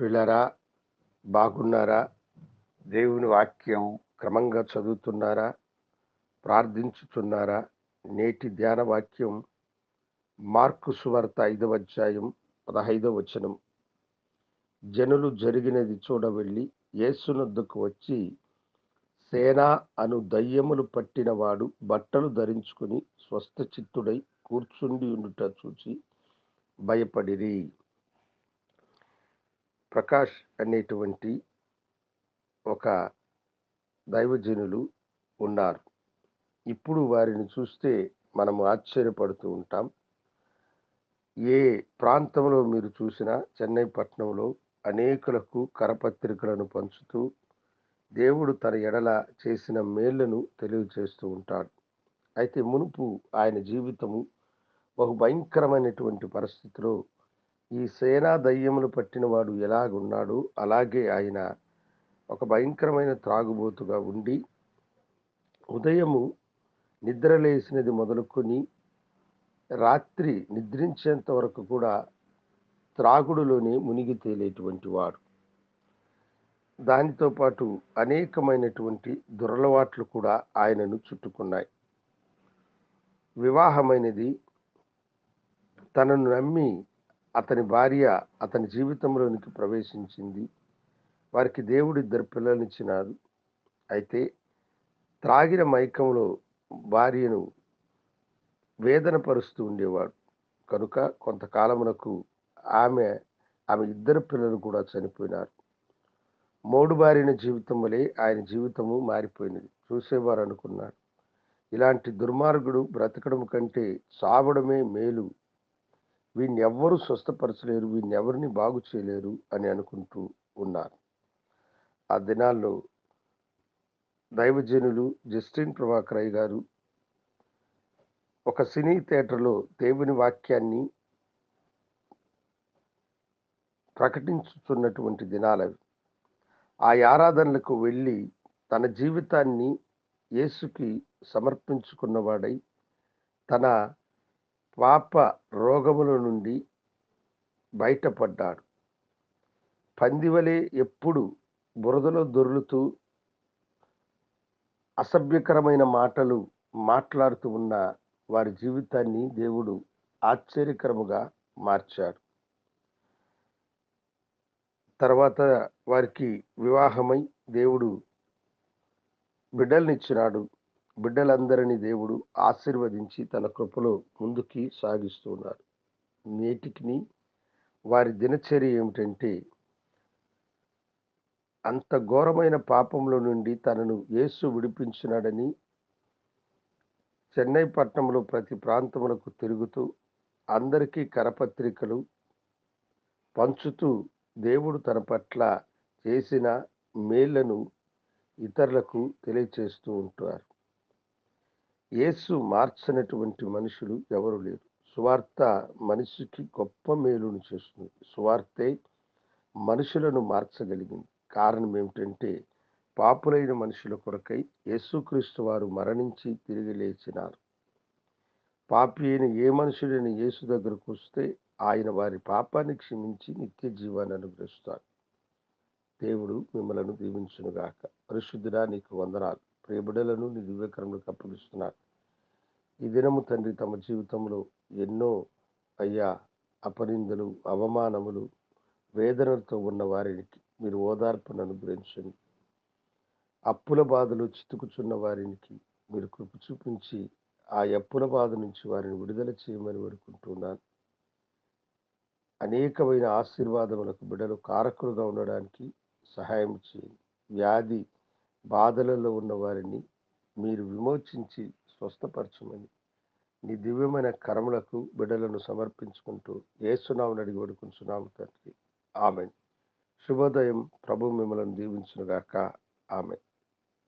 పిల్లరా బాగున్నారా? దేవుని వాక్యం క్రమంగా చదువుతున్నారా? ప్రార్థించుతున్నారా? నేటి ధ్యాన వాక్యం మార్కు సువార్త ఐదవ అధ్యాయం పదహైదవ వచనం. జనులు జరిగినది చూడవెళ్ళి యేసునొద్దకు వచ్చి సేనా అను దయ్యములు పట్టినవాడు బట్టలు ధరించుకుని స్వస్థ చిత్తుడై కూర్చుండి ఉండుట చూచి భయపడిరి. ప్రకాష్ అనేటువంటి ఒక దైవజనులు ఉన్నారు. ఇప్పుడు వారిని చూస్తే మనము ఆశ్చర్యపడుతూ ఉంటాం. ఏ ప్రాంతంలో మీరు చూసినా చెన్నై పట్టణంలో అనేకులకు కరపత్రికలను పంచుతూ దేవుడు తన ఎడల చేసిన మేళ్ళను తెలియజేస్తూ ఉంటాడు. అయితే మునుపు ఆయన జీవితము బహు భయంకరమైనటువంటి పరిస్థితిలో ఈ సేనా దయ్యములు పట్టిన వాడు ఎలాగున్నాడో? అలాగే ఆయన ఒక భయంకరమైన త్రాగుబోతుగా ఉండి ఉదయము నిద్రలేసినది మొదలుకొని రాత్రి నిద్రించేంత వరకు కూడా త్రాగుడులోనే మునిగి తేలేటువంటి వాడు. దానితో పాటు అనేకమైనటువంటి దురలవాట్లు కూడా ఆయనను చుట్టుకున్నాయి. వివాహమైనది తనను నమ్మి అతని భార్య అతని జీవితంలోనికి ప్రవేశించింది. వారికి దేవుడు ఇద్దరు పిల్లలనిచ్చినారు అయితే త్రాగిన మైకంలో భార్యను వేదనపరుస్తూ ఉండేవాడు. కనుక కొంతకాలమునకు ఆమె ఆమె ఇద్దరు పిల్లలు కూడా చనిపోయినారు. మోడు బారిన జీవితం వలె ఆయన జీవితము మారిపోయినది. చూసేవారు అనుకున్నాడు ఇలాంటి దుర్మార్గుడు బ్రతకడం కంటే చావడమే మేలు. వీడిని ఎవ్వరూ స్వస్థపరచలేరు వీడిని ఎవరిని బాగు చేయలేరు అని అనుకుంటూ ఉన్నారు. ఆ దినాల్లో దైవజనులు జస్టిన్ ప్రభాకరయ్య గారు ఒక సినీ థియేటర్లో దేవుని వాక్యాన్ని ప్రకటించుతున్నటువంటి దినాలవి ఆ ఆరాధనలకు వెళ్ళి తన జీవితాన్ని యేసుకి సమర్పించుకున్నవాడై తన పాప రోగముల నుండి బయటపడ్డాడు. పందివలే ఎప్పుడు బురదలో దొర్లుతూ అసభ్యకరమైన మాటలు మాట్లాడుతూ ఉన్న వారి జీవితాన్ని దేవుడు ఆశ్చర్యకరముగా మార్చాడు. తర్వాత వారికి వివాహమై దేవుడు బిడ్డల్నిచ్చినాడు బిడ్డలందరినీ దేవుడు ఆశీర్వదించి తన కృపలో ముందుకి సాగిస్తున్నారు నేటికి వారి దినచర్య ఏమిటంటే అంత ఘోరమైన పాపంలో నుండి తనను యేసు విడిపించినాడని చెన్నై పట్టణంలో ప్రతి ప్రాంతములకు తిరుగుతూ అందరికీ కరపత్రికలు పంచుతూ దేవుడు తన పట్ల చేసిన మేళ్ళను ఇతరులకు తెలియచేస్తూ ఉంటారు. యేసు మార్చినటువంటి మనుషులు ఎవరు లేరు. సువార్త మనిషికి గొప్ప మేలును చేస్తుంది. సువార్తే మనుషులను మార్చగలిగింది. కారణం ఏమిటంటే పాపులైన మనుషుల కొరకై యేసుక్రీస్తు వారు మరణించి తిరిగి లేచినారు. పాపి అయిన ఏ మనుషుడైన యేసు దగ్గరకు వస్తే ఆయన వారి పాపాన్ని క్షమించి నిత్య జీవాన్ని అనుగ్రహిస్తాడు. దేవుడు మిమ్మలను దీవించునుగాక. పరిశుద్ధుడా నీకు వందనాలు. ప్రియబిడలను నీ దివ్యకరంలోకి అప్పగిస్తున్నాడు ఈ దినము తండ్రి తమ జీవితంలో ఎన్నో అయ్యా అపనిందలు అవమానములు వేదనలతో ఉన్న వారికి మీరు ఓదార్పును అనుగ్రహించండి. అప్పుల బాధలు చితుకుచున్న వారికి మీరు కృప చూపించి ఆ అప్పుల బాధ నుంచి వారిని విడుదల చేయమని వేడుకుంటున్నాను. అనేకమైన ఆశీర్వాదములకు బిడలు కారకులుగా ఉండడానికి సహాయం చేయండి. వ్యాధి బాధలలో ఉన్న వారిని మీరు విమోచించి స్వస్థపరచమని. నీ దివ్యమైన కరములకు బిడ్డలను సమర్పించుకుంటూ ఏసునామని అడిగి వడుకుంటున్నాము తండ్రి. ఆమె శుభోదయం. ప్రభు మిమ్మల్ని దీవించునుగాక. ఆమె